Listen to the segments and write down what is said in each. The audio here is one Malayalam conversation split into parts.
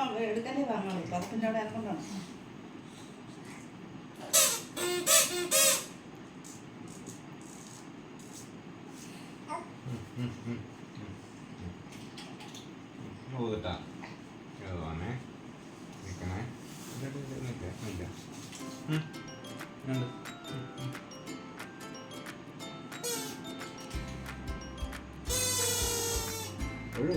എടുക്കുമ്പോൾ എടുക്കല്ലേ വാങ്ങുള്ളൂ പത്തിന്റെ അവിടെ എനക്കൊണ്ടാണ് ഊതാ ഏതാണേ നിൽക്കണേ നിൽക്കാം നിൽക്കാം ഒഴു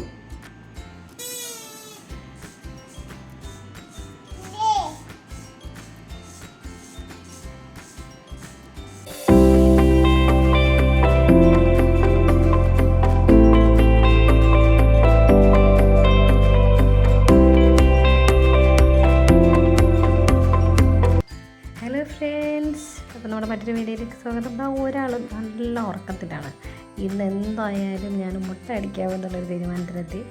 അപ്പോൾ നമ്മുടെ മറ്റൊരു വീഡിയോയിലേക്ക് സ്വാഗതം. ആ ഒരാൾ നല്ല ഉറക്കത്തിലാണ്. ഇന്ന് എന്തായാലും ഞാൻ മുട്ട അടിക്കാമെന്നുള്ളൊരു തീരുമാനത്തിലെത്തി.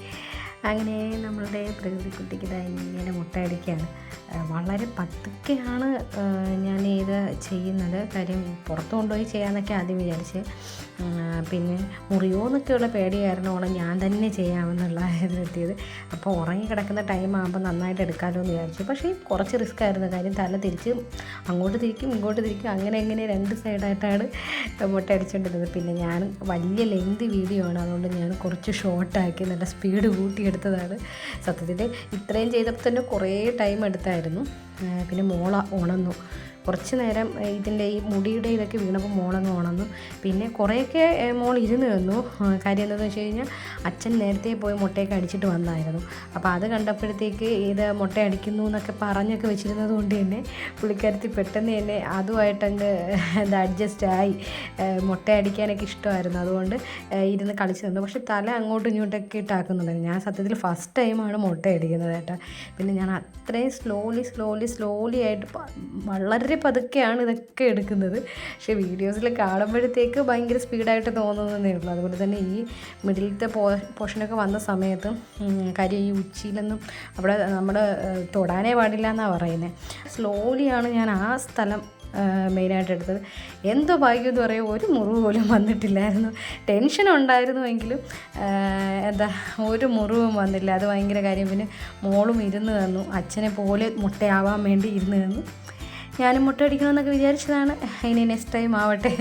അങ്ങനെ നമ്മളുടെ പ്രകൃതിക്കുട്ടിക്ക് ഇതാ ഇങ്ങനെ മുട്ട അടിക്കുകയാണ്. വളരെ പതുക്കെയാണ് ഞാൻ ഇത് ചെയ്യുന്നത്. കാര്യം പുറത്ത് കൊണ്ടുപോയി ചെയ്യാമെന്നൊക്കെ ആദ്യം വിചാരിച്ച് പിന്നെ മുറിയോ എന്നൊക്കെയുള്ള പേടി ഓണം ഞാൻ തന്നെ ചെയ്യാമെന്നുള്ള ഇതിലെത്തിയത്. അപ്പോൾ ഉറങ്ങി കിടക്കുന്ന ടൈം ആകുമ്പോൾ നന്നായിട്ട് എടുക്കാമല്ലോ എന്ന് വിചാരിച്ചു. പക്ഷേ കുറച്ച് റിസ്ക് ആയിരുന്നു. കാര്യം തല തിരിച്ച് അങ്ങോട്ട് തിരിക്കും ഇങ്ങോട്ട് തിരിക്കും അങ്ങനെ അങ്ങനെ രണ്ട് സൈഡായിട്ടാണ് മുട്ട അടിച്ചുകൊണ്ടിരുന്നത് പിന്നെ ഞാൻ വലിയ ലെങ്ത് വീഡിയോ ആണ്. അതുകൊണ്ട് ഞാൻ കുറച്ച് ഷോർട്ടാക്കി നല്ല സ്പീഡ് കൂട്ടിയെടുത്തതാണ് സത്യത്തിൽ ഇത്രയും ചെയ്തപ്പോൾ തന്നെ കുറേ ടൈം എടുത്തായിരുന്നു. പിന്നെ മോള ഉണന്നു കുറച്ച് നേരം ഇതിന്റെ ഈ മുടിയുടെ ഇതൊക്കെ വീണപ്പോൾ മോളങ്ങ് ഉണന്നു പിന്നെ കുറേയൊക്കെ മോൾ ഇരുന്ന് തന്നു കാര്യം എന്താണെന്ന് വെച്ച് കഴിഞ്ഞാൽ അച്ഛൻ നേരത്തെ പോയി മുട്ടയൊക്കെ അടിച്ചിട്ട് വന്നായിരുന്നു. അപ്പോൾ അത് കണ്ടപ്പോഴത്തേക്ക് ഇത് മുട്ട അടിക്കുന്നു എന്നൊക്കെ പറഞ്ഞൊക്കെ വെച്ചിരുന്നത് കൊണ്ട് തന്നെ പുള്ളിക്കാരത്തി പെട്ടെന്ന് തന്നെ അതുമായിട്ടങ്ങ് എന്താ അഡ്ജസ്റ്റ് ആയി. മുട്ട അടിക്കാനൊക്കെ ഇഷ്ടമായിരുന്നു. അതുകൊണ്ട് ഇരുന്ന് കളിച്ചു തന്നു പക്ഷെ തല അങ്ങോട്ടും ഇങ്ങോട്ടൊക്കെ ഇട്ടാക്കുന്നുണ്ടായിരുന്നു. ഞാൻ സത്യത്തിൽ ഫസ്റ്റ് ടൈമാണ് മുട്ട അടിക്കുന്നത് കേട്ടോ. പിന്നെ ഞാൻ അത്രയും സ്ലോലി സ്ലോലി സ്ലോലി ആയിട്ട് പ- വളരെ പതുക്കെയാണ് ഇതൊക്കെ എടുക്കുന്നത്. പക്ഷേ വീഡിയോസിൽ കാണുമ്പോഴത്തേക്ക് ഭയങ്കര സ്പീഡായിട്ട് തോന്നുന്നതേ ഉള്ളൂ. അതുപോലെ തന്നെ ഈ മിഡിലത്തെ പോ പോർഷനൊക്കെ വന്ന സമയത്ത് കരി ഈ ഉച്ചിയിലൊന്നും അവിടെ നമ്മൾ തൊടാനേ പാടില്ല എന്നാണ് പറയുന്നത് സ്ലോലിയാണ് ഞാൻ ആ സ്ഥലം മെയിനായിട്ട് എടുത്തത്. എന്തോ ഭാഗ്യം എന്ന് പറയുക ഒരു മുറിവ് പോലും വന്നിട്ടില്ലായിരുന്നു. ടെൻഷൻ ഉണ്ടായിരുന്നുവെങ്കിലും എന്താ ഒരു മുറിവും വന്നില്ല. അത് ഭയങ്കര കാര്യം. പിന്നെ മോളും ഇരുന്ന് തന്നു. അച്ഛനെ പോലെ മുട്ടയാവാൻ വേണ്ടി ഇരുന്ന് തന്നു. ഞാനും മുട്ട അടിക്കണമെന്നൊക്കെ വിചാരിച്ചതാണ്. ഇനി നെക്സ്റ്റ് ടൈം ആവട്ടെ.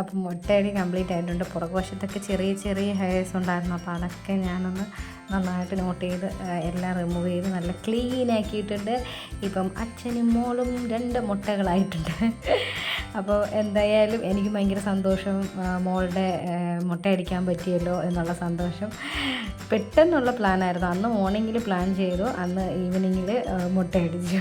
അപ്പം മുട്ടയടി കംപ്ലീറ്റ് ആയിട്ടുണ്ട്. പുറകുവശത്തൊക്കെ ചെറിയ ചെറിയ ഹെയർസ് ഉണ്ടായിരുന്നു. അപ്പോൾ അതൊക്കെ ഞാനൊന്ന് നന്നായിട്ട് നോട്ട് ചെയ്ത് എല്ലാം റിമൂവ് ചെയ്ത് നല്ല ക്ലീൻ ആക്കിയിട്ടുണ്ട്. ഇപ്പം അച്ഛനും മോളും രണ്ട് മുട്ടകളായിട്ടുണ്ട്. അപ്പോൾ എന്തായാലും എനിക്ക് ഭയങ്കര സന്തോഷം മോളുടെ മുട്ട അടിക്കാൻ പറ്റിയല്ലോ എന്നുള്ള സന്തോഷം. പെട്ടെന്നുള്ള പ്ലാനായിരുന്നു അന്ന് മോർണിംഗിൽ പ്ലാൻ ചെയ്തു. അന്ന് ഈവനിങ്ങിൽ മുട്ടയടിച്ചു.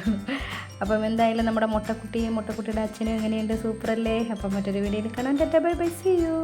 അപ്പം എന്തായാലും നമ്മുടെ മുട്ടക്കുട്ടിയും മുട്ടക്കുട്ടിയുടെ അച്ഛനും എങ്ങനെയുണ്ട്? സൂപ്പറല്ലേ? അപ്പം മറ്റൊരു വീഡിയോയിൽ കാണാൻ ബൈ ബൈ സി യു.